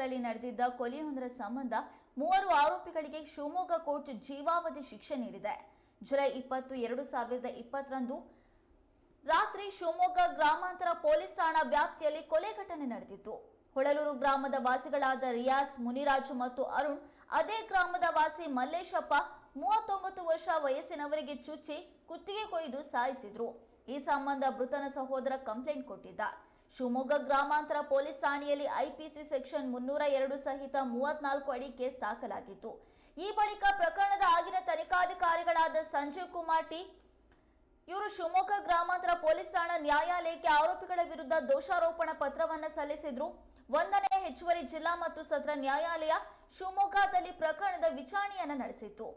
ಇಪ್ಪತ್ನಾಲ್ಕರಲ್ಲಿ ನಡೆದಿದ್ದ ಕೊಲೆಯೊಂದರ ಸಂಬಂಧ ಮೂವರು ಆರೋಪಿಗಳಿಗೆ ಶಿವಮೊಗ್ಗ ಕೋರ್ಟ್ ಜೀವಾವಧಿ ಶಿಕ್ಷೆ ನೀಡಿದೆ. ಜುಲೈ ಇಪ್ಪತ್ತು, ಎರಡು ಸಾವಿರದ ಇಪ್ಪತ್ತರಂದು ರಾತ್ರಿ ಶಿವಮೊಗ್ಗ ಗ್ರಾಮಾಂತರ ಪೊಲೀಸ್ ಠಾಣಾ ವ್ಯಾಪ್ತಿಯಲ್ಲಿ ಕೊಲೆ ಘಟನೆ ನಡೆದಿತ್ತು. ಹೊಳಲೂರು ಗ್ರಾಮದ ವಾಸಿಗಳಾದ ರಿಯಾಸ್ ಮುನಿರಾಜು ಮತ್ತು ಅರುಣ್, ಅದೇ ಗ್ರಾಮದ ವಾಸಿ ಮಲ್ಲೇಶಪ್ಪ ಮೂವತ್ತೊಂಬತ್ತು ವರ್ಷ ವಯಸ್ಸಿನವರಿಗೆ ಚುಚ್ಚಿ ಕುತ್ತಿಗೆ ಕೊಯ್ದು ಸಾಯಿಸಿದ್ರು. ಈ ಸಂಬಂಧ ಮೃತನ ಸಹೋದರ ಕಂಪ್ಲೇಂಟ್ ಕೊಟ್ಟಿದ್ದ. ಶಿವಮೊಗ್ಗ ಗ್ರಾಮಾಂತರ ಪೊಲೀಸ್ ಠಾಣೆಯಲ್ಲಿ ಐಪಿಸಿ ಸೆಕ್ಷನ್ ಮುನ್ನೂರ ಎರಡು ಸಹಿತ ಮೂವತ್ನಾಲ್ಕು ಅಡಿ ಕೇಸ್ ದಾಖಲಾಗಿತ್ತು. ಈ ಬಳಿಕ ಪ್ರಕರಣದ ಆಗಿನ ತನಿಖಾಧಿಕಾರಿಗಳಾದ ಸಂಜೀವ್ ಕುಮಾರ್ ಟಿ, ಇವರು ಶಿವಮೊಗ್ಗ ಗ್ರಾಮಾಂತರ ಪೊಲೀಸ್ ಠಾಣಾ ನ್ಯಾಯಾಲಯಕ್ಕೆ ಆರೋಪಿಗಳ ವಿರುದ್ಧ ದೋಷಾರೋಪಣ ಪತ್ರವನ್ನು ಸಲ್ಲಿಸಿದ್ರು. ಒಂದನೇ ಹೆಚ್ಚುವರಿ ಜಿಲ್ಲಾ ಮತ್ತು ಸತ್ರ ನ್ಯಾಯಾಲಯ ಶಿವಮೊಗ್ಗದಲ್ಲಿ ಪ್ರಕರಣದ ವಿಚಾರಣೆಯನ್ನು ನಡೆಸಿತ್ತು.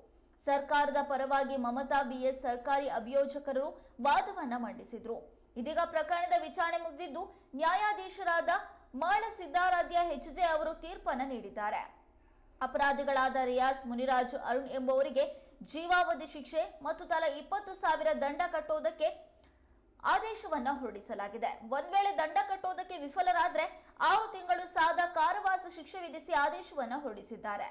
ಸರ್ಕಾರದ ಪರವಾಗಿ ಮಮತಾ ಬಿಎಸ್ ಸರ್ಕಾರಿ ಅಭಿಯೋಜಕರು ವಾದವನ್ನು ಮಂಡಿಸಿದ್ರು. ಇದೀಗ ಪ್ರಕರಣದ ವಿಚಾರಣೆ ಮುಗಿದಿದ್ದು, ನ್ಯಾಯಾಧೀಶರಾದ ಮಾಳ ಸಿದ್ದಾರಾಧ್ಯ ಎಚ್ಜೆ ಅವರು ತೀರ್ಪನ್ನು ನೀಡಿದ್ದಾರೆ. ಅಪರಾಧಿಗಳಾದ ರಿಯಾಸ್ ಮುನಿರಾಜು, ಅರುಣ್ ಎಂಬುವರಿಗೆ ಜೀವಾವಧಿ ಶಿಕ್ಷೆ ಮತ್ತು ತಲಾ ಇಪ್ಪತ್ತು ಸಾವಿರ ದಂಡ ಕಟ್ಟುವುದಕ್ಕೆ ಆದೇಶವನ್ನ ಹೊರಡಿಸಲಾಗಿದೆ. ಒಂದ್ ವೇಳೆ ದಂಡ ಕಟ್ಟುವುದಕ್ಕೆ ವಿಫಲರಾದರೆ, ಆರು ತಿಂಗಳು ಸಾದ ಕಾರವಾಸ ಶಿಕ್ಷೆ ವಿಧಿಸಿ ಆದೇಶವನ್ನ ಹೊರಡಿಸಿದ್ದಾರೆ.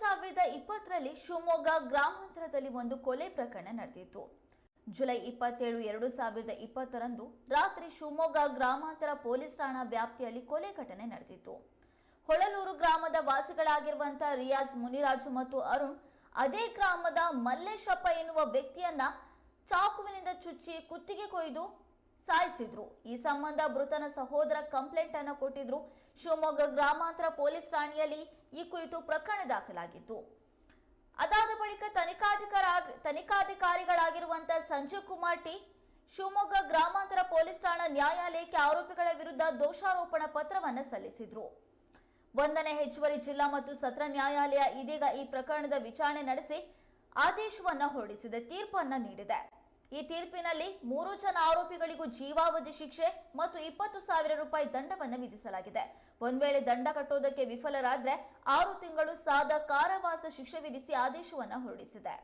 ಸಾವಿರದ ಇಪ್ಪತ್ತರಲ್ಲಿ ಶಿವಮೊಗ್ಗ ಗ್ರಾಮಾಂತರದಲ್ಲಿ ಒಂದು ಕೊಲೆ ಪ್ರಕರಣ ನಡೆದಿತ್ತು. ಜುಲೈ ಇಪ್ಪತ್ತೇಳು, ಎರಡು ಸಾವಿರದ ಇಪ್ಪತ್ತರಂದು ರಾತ್ರಿ ಶಿವಮೊಗ್ಗ ಗ್ರಾಮಾಂತರ ಪೊಲೀಸ್ ಠಾಣಾ ವ್ಯಾಪ್ತಿಯಲ್ಲಿ ಕೊಲೆ ಘಟನೆ ನಡೆದಿತ್ತು. ಹೊಳಲೂರು ಗ್ರಾಮದ ವಾಸಿಗಳಾಗಿರುವಂತಹ ರಿಯಾಜ್ ಮುನಿರಾಜು ಮತ್ತು ಅರುಣ್ ಅದೇ ಗ್ರಾಮದ ಮಲ್ಲೇಶಪ್ಪ ಎನ್ನುವ ವ್ಯಕ್ತಿಯನ್ನ ಚಾಕುವಿನಿಂದ ಚುಚ್ಚಿ ಕುತ್ತಿಗೆ ಕೊಯ್ದು ಸಾಯಿಸಿದ್ರು. ಈ ಸಂಬಂಧ ಮೃತನ ಸಹೋದರ ಕಂಪ್ಲೇಂಟ್ ಅನ್ನು ಕೊಟ್ಟಿದ್ರು. ಶಿವಮೊಗ್ಗ ಗ್ರಾಮಾಂತರ ಪೊಲೀಸ್ ಠಾಣೆಯಲ್ಲಿ ಈ ಕುರಿತು ಪ್ರಕರಣ ದಾಖಲಾಗಿತ್ತು. ಅದಾದ ಬಳಿಕ ತನಿಖಾಧಿಕಾರ ತನಿಖಾಧಿಕಾರಿಗಳಾಗಿರುವಂತಹ ಸಂಜೀವ್ ಕುಮಾರ್ ಟಿ, ಶಿವಮೊಗ್ಗ ಗ್ರಾಮಾಂತರ ಪೊಲೀಸ್ ಠಾಣಾ ನ್ಯಾಯಾಲಯಕ್ಕೆ ಆರೋಪಿಗಳ ವಿರುದ್ಧ ದೋಷಾರೋಪಣ ಪತ್ರವನ್ನು ಸಲ್ಲಿಸಿದ್ರು. ಒಂದನೇ ಹೆಚ್ಚುವರಿ ಜಿಲ್ಲಾ ಮತ್ತು ಸತ್ರ ನ್ಯಾಯಾಲಯ ಇದೀಗ ಈ ಪ್ರಕರಣದ ವಿಚಾರಣೆ ನಡೆಸಿ ಆದೇಶವನ್ನ ಹೊರಡಿಸಿದೆ, ತೀರ್ಪನ್ನ ನೀಡಿದೆ. ಈ ತೀರ್ಪಿನಲ್ಲಿ ಮೂರು ಜನ ಆರೋಪಿಗಳಿಗೂ ಜೀವಾವಧಿ ಶಿಕ್ಷೆ ಮತ್ತು ಇಪ್ಪತ್ತು ಸಾವಿರ ರೂಪಾಯಿ ದಂಡವನ್ನು ವಿಧಿಸಲಾಗಿದೆ. ಒಂದ್ ವೇಳೆ ದಂಡ ಕಟ್ಟೋದಕ್ಕೆ ವಿಫಲರಾದ್ರೆ ಆರು ತಿಂಗಳು ಸಾದ ಕಾರಾವಾಸ ಶಿಕ್ಷೆ ವಿಧಿಸಿ ಆದೇಶವನ್ನು ಹೊರಡಿಸಿದೆ.